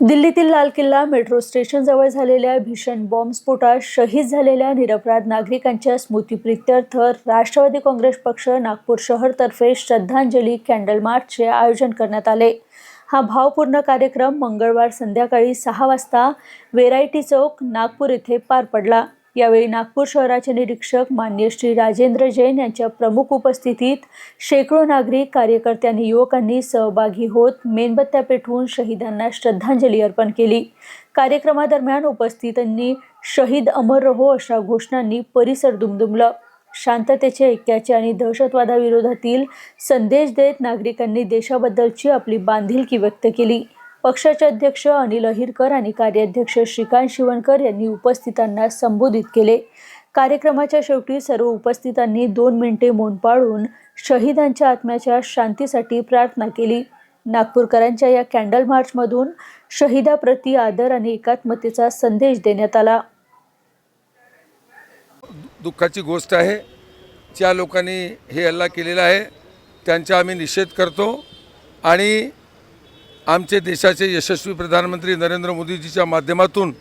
दिल्लीतील लाल किल्ला मेट्रो स्टेशनजवळ झालेल्या भीषण बॉम्बस्फोटात शहीद झालेल्या निरपराध नागरिकांच्या स्मृतीप्रित्यर्थ राष्ट्रवादी काँग्रेस पक्ष नागपूर शहरतर्फे श्रद्धांजली कॅन्डल मार्चचे आयोजन करण्यात आले. हा भावपूर्ण कार्यक्रम मंगळवार संध्याकाळी सहा वाजता वेरायटी चौक नागपूर येथे पार पडला. यावेळी नागपूर शहराचे निरीक्षक मान्य श्री राजेंद्र जैन यांच्या प्रमुख उपस्थितीत शेकडो नागरिक कार्यकर्ते आणि युवकांनी सहभागी होत मेणबत्त्या पेटवून शहीदांना श्रद्धांजली अर्पण केली. कार्यक्रमादरम्यान उपस्थितांनी शहीद अमर रहो अशा घोषणांनी परिसर दुमदुमलं. शांततेचे ऐक्याचे आणि दहशतवादाविरोधातील संदेश देत नागरिकांनी देशाबद्दलची आपली बांधिलकी व्यक्त केली. पक्षाचे अध्यक्ष अनिल अहिरकर आणि कार्याध्यक्ष श्रीकांत शिवणकर यांनी उपस्थितांना संबोधित केले. कार्यक्रमाच्या शेवटी सर्व उपस्थितांनी दोन मिनिटे मौन पाळून शहीदांच्या आत्म्याच्या शांतीसाठी प्रार्थना केली. नागपूरकरांच्या या कॅन्डल मार्चमधून शहीदाप्रती आदर आणि एकात्मतेचा संदेश देण्यात आला. दुःखाची गोष्ट आहे. ज्या लोकांनी हे हल्ला केलेला आहे त्यांचा आम्ही निषेध करतो. आणि आमचे देशाचे यशस्वी प्रधानमंत्री नरेंद्र मोदीजीच्या माध्यमातून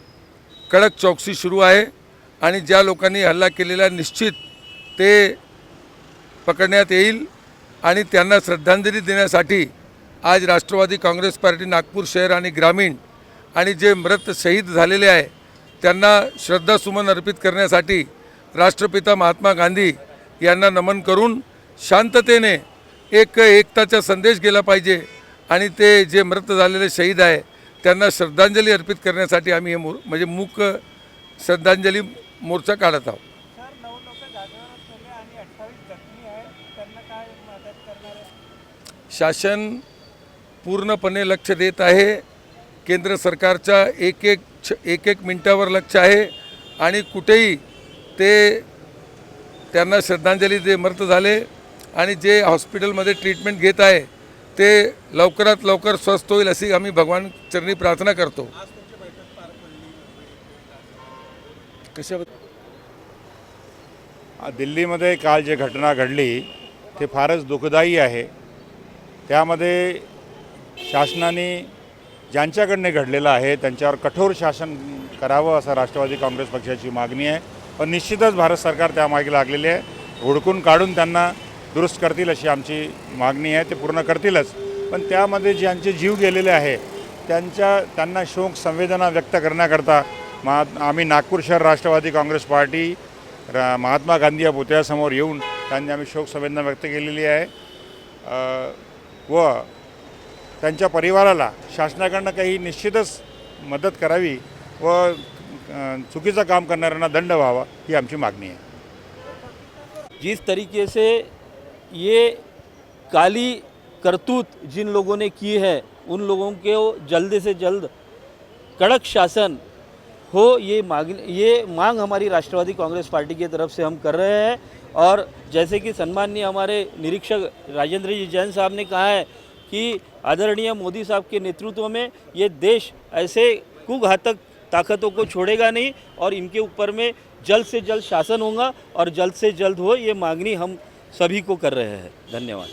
कडक चौकशी सुरू आहे आणि ज्या लोकांनी हल्ला केलेला निश्चित ते पकडण्यात येईल आणि त्यांना श्रद्धांजली देण्यासाठी आज राष्ट्रवादी काँग्रेस पार्टी नागपूर शहर आणि ग्रामीण आणि जे मृत शहीद झालेले आहे त्यांना श्रद्धासुमन अर्पित करण्यासाठी राष्ट्रपिता महात्मा गांधी यांना नमन करून शांततेने एक एकताचा संदेश गेला पाहिजे. आणि ते जे मृत झालेले शहीद आहे त्यांना श्रद्धांजली अर्पित करण्यासाठी आम्ही हे मोर म्हणजे मूक श्रद्धांजली मोर्चा काढत आहोत. शासन पूर्णपणे लक्ष देत आहे. केंद्र सरकारच्या एक एक छ- एक एक मिनटावर लक्ष आहे. आणि कुठेही ते त्यांना श्रद्धांजली जे मृत झाले आणि जे हॉस्पिटलमध्ये ट्रीटमेंट घेत आहे ते लवकरात लवकर स्वस्थ होईल अशी आम्ही भगवान चरणी प्रार्थना करतो. कशाबद्दल दिल्लीमध्ये काल जे घटना घडली ते फारच दुःखदायी आहे. त्यामध्ये शासनाने ज्यांच्याकडने घडलेलं आहे त्यांच्यावर कठोर शासन करावं असं राष्ट्रवादी काँग्रेस पक्षाची मागणी आहे. पण निश्चितच भारत सरकार त्यामागे लागलेले आहे. हुडकून काढून त्यांना दुरुस्त करतील अशी आमची मागणी आहे ते पूर्ण करतीलच. पण त्यामध्ये ज्यांचे जीव गेलेले आहे त्यांच्या त्यांना शोक संवेदना व्यक्त करण्याकरता महा आम्ही नागपूर शहर राष्ट्रवादी काँग्रेस पार्टी रा महात्मा गांधी या पुतळ्यासमोर येऊन त्यांनी आम्ही शोक संवेदना व्यक्त केलेली आहे. व त्यांच्या परिवाराला शासनाकडनं काही निश्चितच मदत करावी व चुकीचं काम करणाऱ्यांना दंड व्हावा ही आमची मागणी आहे. जिस तरीके से ये काली करतूत जिन लोगों ने की है, उन लोगों को जल्द से जल्द कड़क शासन हो, ये मांग ये मांग हमारी राष्ट्रवादी कांग्रेस पार्टी की तरफ़ से हम कर रहे हैं। और जैसे कि सम्माननीय हमारे निरीक्षक राजेंद्र जी जैन साहब ने कहा है कि आदरणीय मोदी साहब के नेतृत्व में ये देश ऐसे कुघातक ताकतों को छोड़ेगा नहीं और इनके ऊपर में जल्द से जल्द शासन होगा और जल्द से जल्द हो, ये मांगनी हम सभी को कर रहे हैं। धन्यवाद।